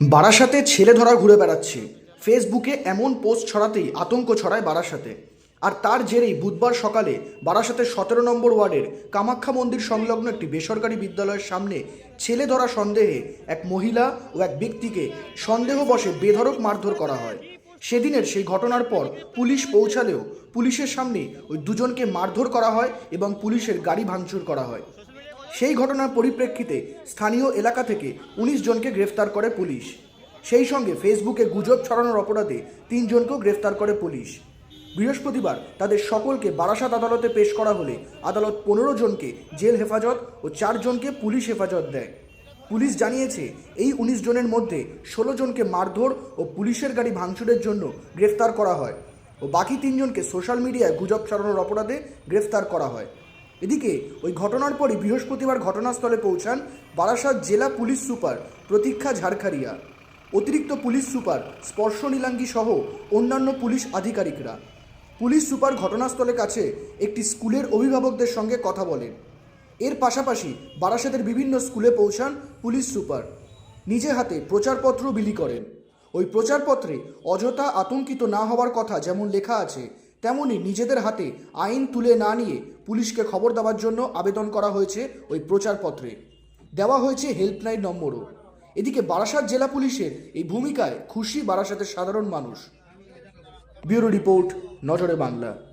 বারাসাতে ছেলে ধরা ঘুরে বেড়াচ্ছে। ফেসবুকে এমন পোস্ট ছড়াতেই আতঙ্ক ছড়ায় বারাসাতে। আর তার জেরেই বুধবার সকালে বারাসাতের সতেরো নম্বর ওয়ার্ডের কামাখ্যা মন্দির সংলগ্ন একটি বেসরকারি বিদ্যালয়ের সামনে ছেলে ধরা সন্দেহে এক মহিলা ও এক ব্যক্তিকে সন্দেহবশে বেধড়ক মারধর করা হয়। সেদিনের সেই ঘটনার পর পুলিশ পৌঁছালেও পুলিশের সামনে ওই দুজনকে মারধর করা হয় এবং পুলিশের গাড়ি ভাঙচুর করা হয়। সেই ঘটনার পরিপ্রেক্ষিতে স্থানীয় এলাকা থেকে উনিশ জনকে গ্রেফতার করে পুলিশ। সেই সঙ্গে ফেসবুকে গুজব ছড়ানোর অপরাধে তিনজনকেও গ্রেফতার করে পুলিশ। বৃহস্পতিবার তাদের সকলকে বারাসাত আদালতে পেশ করা হলে আদালত পনেরো জনকে জেল হেফাজত ও চারজনকে পুলিশ হেফাজত দেয়। পুলিশ জানিয়েছে, এই উনিশ জনের মধ্যে ষোলো জনকে মারধর ও পুলিশের গাড়ি ভাঙচুরের জন্য গ্রেফতার করা হয় ও বাকি তিনজনকে সোশ্যাল মিডিয়ায় গুজব ছড়ানোর অপরাধে গ্রেফতার করা হয়। এদিকে, ওই ঘটনার পরই বৃহস্পতিবার ঘটনাস্থলে পৌঁছান বারাসাত জেলা পুলিশ সুপার প্রতীক্ষা ঝাড়খারিয়া। অতিরিক্ত পুলিশ সুপার স্পর্শ নীলাঙ্গি সহ অন্যান্য পুলিশ আধিকারিকরা। পুলিশ সুপার ঘটনাস্থলের কাছে একটি স্কুলের অভিভাবকদের সঙ্গে কথা বলেন। এর পাশাপাশি বারাসাতের বিভিন্ন স্কুলে পৌঁছান পুলিশ সুপার। নিজে হাতে প্রচারপত্র বিলি করেন। ওই প্রচারপত্রে অযথা আতঙ্কিত না হওয়ার কথা যেমন লেখা আছে তেমনি নিজেদের হাতে আইন তুলে না নিয়ে পুলিশকে খবর দেওয়ার জন্য আবেদন করা হয়েছে ওই প্রচারপত্রে। দেওয়া হয়েছে হেল্পলাইন নম্বরও। এদিকে বারাসাত জেলা পুলিশের এই ভূমিকায় খুশি বারাসাতের সাধারণ মানুষ। ব্যুরো রিপোর্ট, নজরে বাংলা।